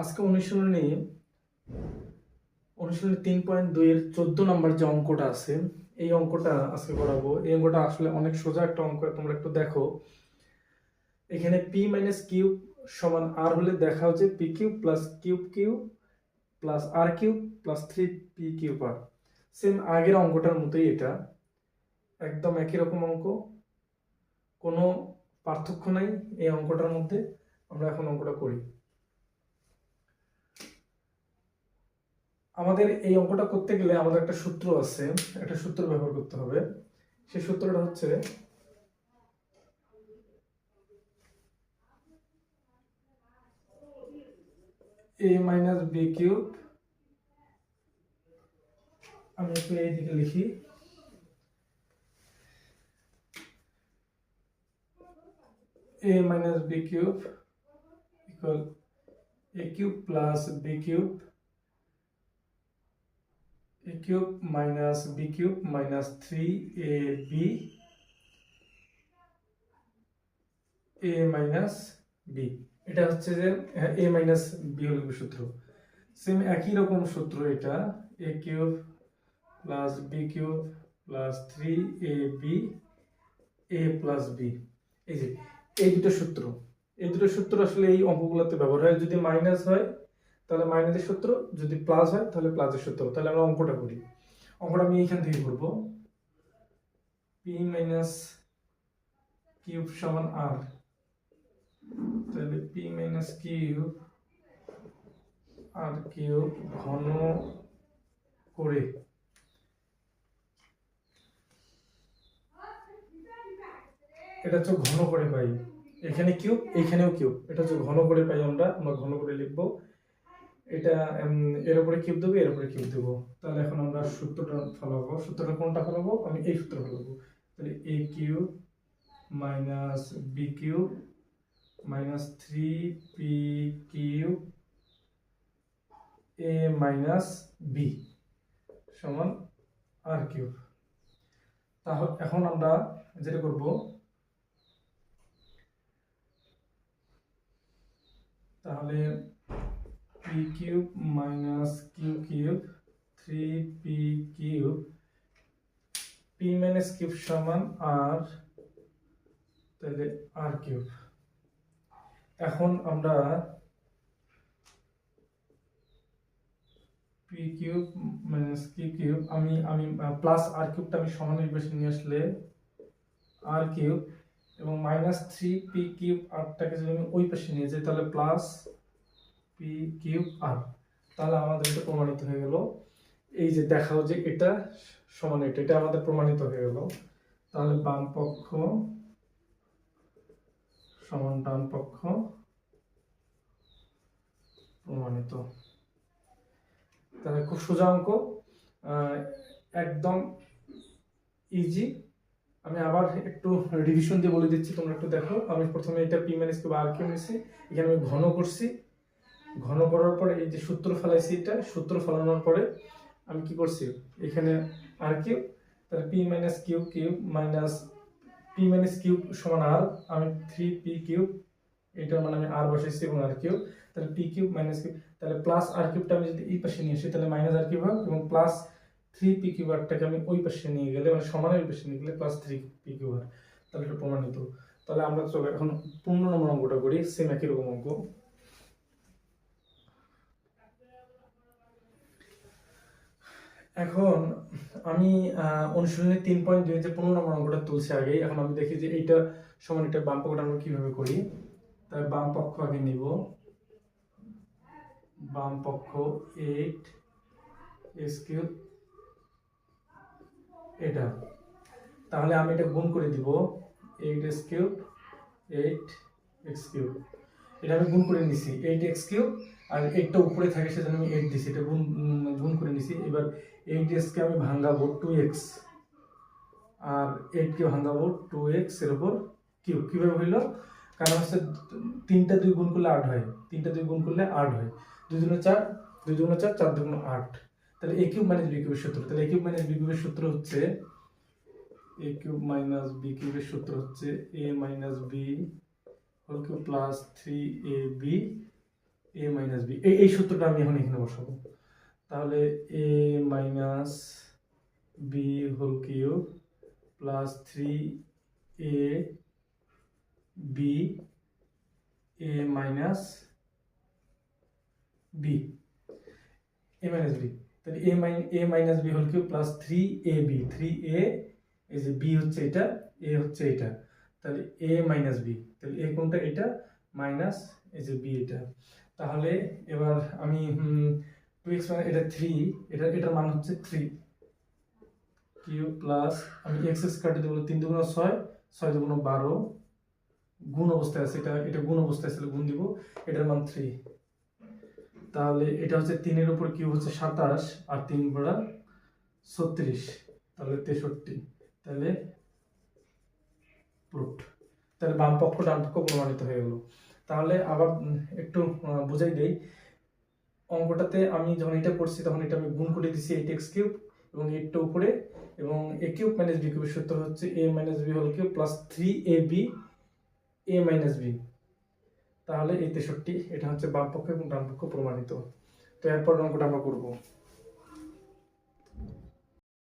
আজকে অনুশীলনী অনুশীলনী তিন পয়েন্ট দুইয়ের চোদ্দ নম্বর যে অঙ্কটা আছে, এই অঙ্কটা আজকে করাবো। এই অঙ্কটা আসলে অনেক সোজা একটা অঙ্ক, তোমরা একটু দেখো। এখানে পি মাইনাস কিউব সমান আর হলে দেখা হচ্ছে P cube plus cube cube plus R cube plus three P cube R same আগের অঙ্কটার মতোই এটা। একদম একই রকম অঙ্ক। কোনো পার্থক্য নাই এই অঙ্কটার মধ্যে। আমরা এখন অঙ্কটা করি। আমাদের এই অঙ্কটা করতে গেলে আমাদের একটা সূত্র আছে, একটা সূত্র ব্যবহার করতে হবে। সেই সূত্রটা হচ্ছে এ মাইনাস বি কিউব আমি একটু এই দিকে লিখি। A minus b cube equal a cube plus b cube a cube minus b cube minus 3ab a minus b. এটা হচ্ছে যে a minus b হল সূত্র। সেম একই রকম সূত্র এটা। A cube plus b cube plus three A B A plus B এই যে, এই দুটো সূত্র। এই দুটো সূত্র আসলে এই অঙ্কগুলোতে ব্যবহার হয়। যদি মাইনাস হয় তাহলে মাইনাসের সূত্র যদি প্লাস হয়, তাহলে প্লাসের সূত্র। তাহলে আমরা অঙ্কটা করি। অঙ্কটা আমি এইখান থেকে করব। পি মাইনাস কিউব সমান আর তাহলে P minus cube R cube ঘন করে এটা হচ্ছে ঘন করে পাই। এখানে কিউব এখানেও কিউব এটা হচ্ছে ঘন করে পাই আমরা। আমরা ঘন করে লিখব। এটা এর উপরে কিউব দেবো, এর উপরে কিউব দেবো। তাহলে এখন আমরা সূত্রটা ফলাবো। সূত্রটা কোনটা ফলাবো? আমি এই সূত্র ফলাবো। তাহলে A cube minus B cube minus three P cube A minus B সমান আর কিউব। তাহলে এখন আমরা যেটা করব, তাহলে P cube minus Q cube three P cube P minus cube সমান আর তাহলে আর কিউব এখন আমরা P cube minus Q cube আমি আমি প্লাস আর কিউবটা আমি সমানের বেশি নিয়ে আসলে আর কিউব এবং মাইনাস থ্রি পি কিউব আরটাকে যদি আমি ওই পাশে নিয়ে যাই, তাহলে প্লাস পি কিউব আর তাহলে আমাদের এটা প্রমাণিত হয়ে গেল। এই যে দেখাও যে এটা সমান এটা এটা আমাদের প্রমাণিত হয়ে গেল। তাহলে বাম পক্ষ সমান ডান পক্ষ প্রমাণিত। তাহলে খুব সোজা অঙ্ক। একদম ইজি আমি আবার একটু রিভিশন দিয়ে বলে দিচ্ছি, তোমরা একটু দেখো। আমি প্রথমে এটা P minus cube R Q নিছি এখানে আমি ঘন করছি। ঘন করার পরে এই যে সূত্র ফেলাইছি এটা, সূত্র ফেলানোর পরে আমি কি করছি? এখানে আর কিউব, তাহলে P minus cube cube minus P minus cube সমান আর আমি থ্রি পি কিউব এটা মানে আমি আর বসাইছি এবং আর কিউব, তাহলে পি কিউব মাইনাস কিউব, তাহলে প্লাস আর কিউবটা আমি যদি এই পাশে নিয়ে আসি, তাহলে মাইনাস আর কিউব হয় এবং প্লাস থ্রি পি কিউব আরটাকে আমি ওই পাশে নিয়ে গেলে মানে সমানের ওই পাশে নিয়ে গেলে plus three P cube R তাহলে এটা প্রমাণিত। তাহলে আমরা চলো এখন পূর্ণ নম্বর অঙ্কটা করি সেম একই রকম অঙ্ক। এখন আমি আহ, অনুশীলনী তিন পয়েন্ট দুই যে পনেরো নম্বর অঙ্কটা তুলছি আগে এখন আমি দেখি যে এইটা সমান এটা বাম পক্ষটা আমরা কীভাবে করি? তাই বাম পক্ষ আগে নিব। বাম পক্ষ এইট এস কিউব এটা। তাহলে আমি এটা গুণ করে দিব। Eight S cube eight X cube এটা আমি গুণ করে নিছি। এইট এক্স কিউব আর এইটটা উপরে থাকে সেজন্য আমি এইট দিছি। এটা গুণ গুণ করে এবার এইট এক্সকে আমি ভাঙাবো টু এক্স আর এইটকে ভাঙাবো টু এক্সের উপর কিউব কীভাবে হইল? কারণ হচ্ছে তিনটা দুই গুণ করলে আট হয়। তিনটা দুই গুণ করলে আট হয়। দুই দুগুণ চার, দুই দুগুণ চার চার দুগুণ আট। তাহলে এ কিউব মাইনাস বি কিউবের সূত্র। তাহলে এ কিউব মাইনাস বি কিউবের সূত্র হচ্ছে এ কিউব মাইনাস বি কিউবের সূত্র হচ্ছে A minus B whole cube plus three A B A minus B এই সূত্রটা আমি এখন এখানে বসাবো। তাহলে A minus B whole cube plus three A B A minus B A minus B তাহলে A minus A minus B whole cube plus three A B three A এই যে বি হচ্ছে এটা এ হচ্ছে এটা। তাহলে এ মাইনাস বি তাহলে এ কোনটা এটা? মাইনাস এই যে বি এটা। তাহলে এবার আমি এক্স মানে এটা থ্রি এটা, এটার মান হচ্ছে থ্রি কিউ প্লাস আমি এক্স এক্স কাটে দেবো তিন দুগুণ ছয় ছয় দুগুণ বারো। গুণ অবস্থায় আছে এটা এটা গুণ অবস্থায় আছে, গুণ দিব, এটার মান থ্রি তাহলে এটা হচ্ছে তিনের উপর কিউ হচ্ছে সাতাশ, আর তিন বড়া ছত্রিশ। তাহলে তেষট্টি। তাহলে প্রুফ তাহলে বাম পক্ষ ডান পক্ষ প্রমাণিত হয়ে গেল। তাহলে আবার একটু বুঝাই দেই। অঙ্কটাতে আমি যখন এটা করছি, তখন এটা আমি গুণ করে দিছি এইট এক্স কিউব এবং এইটটা উপরে এবং এ কিউব মাইনাস বি কিউবের সূত্র হচ্ছে A minus B whole cube plus three A B A minus B তাহলে এই তেষট্টি, এটা হচ্ছে বাম পক্ষ এবং ডান পক্ষ প্রমাণিত। তো এরপর অঙ্কটা আমরা করব।